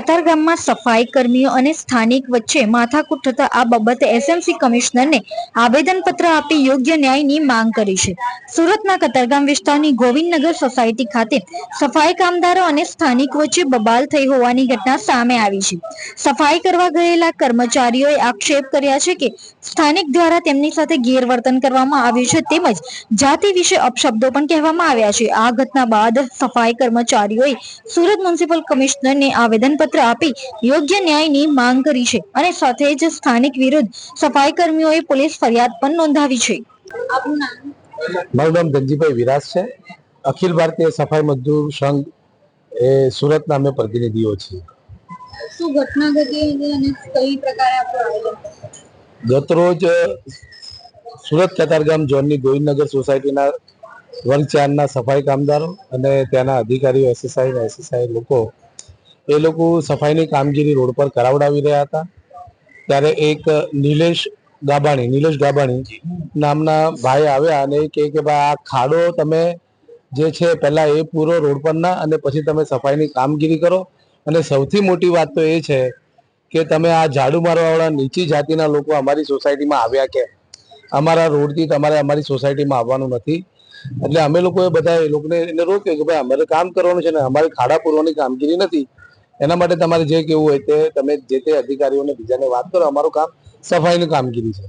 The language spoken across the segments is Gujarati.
કતારગામમાં સફાઈ કર્મીઓ અને સ્થાનિક વચ્ચે માથાકૂટ થતા આ બાબતે એસએમસી કમિશનરને આવેદનપત્ર આપી યોગ્ય ન્યાયની માંગ કરી છે. સુરતના કતારગામ વિસ્તારની ગોવિંદનગર સોસાયટી ખાતે સફાઈ કામદારો અને સ્થાનિક વચ્ચે બબાલ થઈ હોવાની ઘટના સામે આવી છે. સફાઈ કરવા ગયેલા કર્મચારીઓએ આક્ષેપ કર્યા છે કે સ્થાનિક દ્વારા તેમની સાથે ગેરવર્તન કરવામાં આવ્યું છે તેમજ જાતિ વિશે અપશબ્દો પણ કહેવામાં આવ્યા છે. આ ઘટના બાદ સફાઈ કર્મચારીઓએ સુરત મ્યુનિસિપલ કમિશનરને આવેદનપત્ર આપી યોગ્ય ન્યાયની માંગ કરી છે અને સાથે જ સ્થાનિક વિરુદ્ધ સફાઈ કર્મીઓએ પોલીસ ફરિયાદ પણ નોંધાવી છે. મારું નામ ધનજીભાઈ વિરાસ છે. અખિલ ભારતીય સફાઈ મજદૂર સંઘ એ સુરતના અમે પ્રતિનિધિઓ છીએ. શું ઘટના ઘટી અને કઈ પ્રકારે ગતરોજ સુરત કતારગામ ઝોનની ગોવિંદનગર સોસાયટીના વર્ગ ચારના સફાઈ કામદારો અને ત્યાંના અધિકારીઓ એસએસઆઈ અને એસએસઆઈ લોકો એ લોકો સફાઈની કામગીરી રોડ પર કરાવડાવી રહ્યા હતા. ત્યારે એક નિલેશ ગાબાણી નિલેશ ગાબાણી નામના ભાઈ આવ્યા અને એ કહે કે ભાઈ આ ખાડો તમે જે છે પહેલા એ પૂરો રોડ પરના અને પછી તમે સફાઈની કામગીરી કરો. અને સૌથી મોટી વાત તો એ છે કે તમે આ ઝાડુ મારવાવાળા નીચી જાતિના લોકો અમારી સોસાયટીમાં આવ્યા કે અમારા રોડથી તમારે અમારી સોસાયટીમાં આવવાનું નથી. એટલે અમે લોકોએ બધા એ લોકોને એને રોક્યો કે ભાઈ અમારે કામ કરવાનું છે ને અમારે ખાડા પૂરવાની કામગીરી નથી. એના માટે તમારે જે કેવું હોય તે તમે જે તે અધિકારીઓને બીજાને વાત કરો. અમારું કામ સફાઈની કામગીરી છે.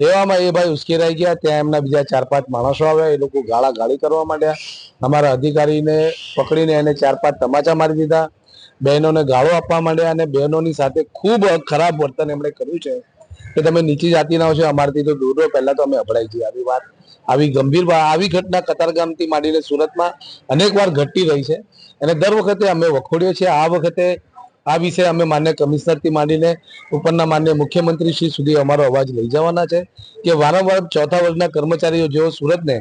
એવામાં એ ભાઈ ઉશ્કેરાઈ ગયા. ત્યાં એમના બીજા ચાર પાંચ માણસો આવ્યા. એ લોકો ગાળા ગાળી કરવા માંડ્યા. અમારા અધિકારીને પકડીને એને ચાર પાંચ તમાચા મારી દીધા. બહેનોને ગાળો આપવા માંડ્યા અને બહેનોની સાથે ખૂબ ખરાબ વર્તન એમણે કર્યું છે. કે તમે નીચી જાતિના છો, અમારથી તો દૂર રહો. પહેલા તો અમે અભડાઈ છીએ. આવી વાત, આવી ગંભીર આવી ઘટના કતારગામથી માંડીને સુરતમાં અનેક વાર ઘટતી રહી છે. અને દર વખતે અમે વખોડીએ છીએ. આ વખતે આ વિશે અમે માન્ય કમિશનરથી માંડીને ઉપરના માન્ય મુખ્યમંત્રી શ્રી સુધી અમારો અવાજ લઈ જવાના છે કે વારંવાર ચોથા વર્ગના કર્મચારીઓ જેઓ સુરતને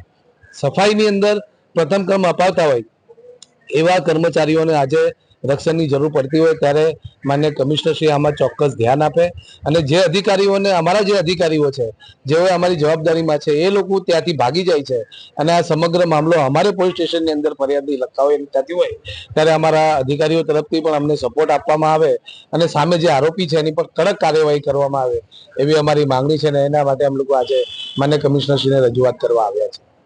સફાઈની અંદર પ્રથમ ક્રમ અપાવતા હોય, એવા કર્મચારીઓને આજે રક્ષણની જરૂર પડતી હોય ત્યારે માન્ય કમિશનર શ્રી આમાં ચોક્કસ ધ્યાન આપે. અને જે અધિકારીઓને, અમારા જે અધિકારીઓ છે જેઓ અમારી જવાબદારીમાં છે, એ લોકો ત્યાંથી ભાગી જાય છે. અને આ સમગ્ર મામલો અમારે પોલીસ સ્ટેશનની અંદર ફરિયાદની લખાવે થતી હોય, ત્યારે અમારા અધિકારીઓ તરફથી પણ અમને સપોર્ટ આપવામાં આવે અને સામે જે આરોપી છે, એની પર કડક કાર્યવાહી કરવામાં આવે એવી અમારી માંગણી છે અને એના માટે અમે લોકો આજે માન્ય કમિશનરશ્રીને રજૂઆત કરવા આવ્યા છે.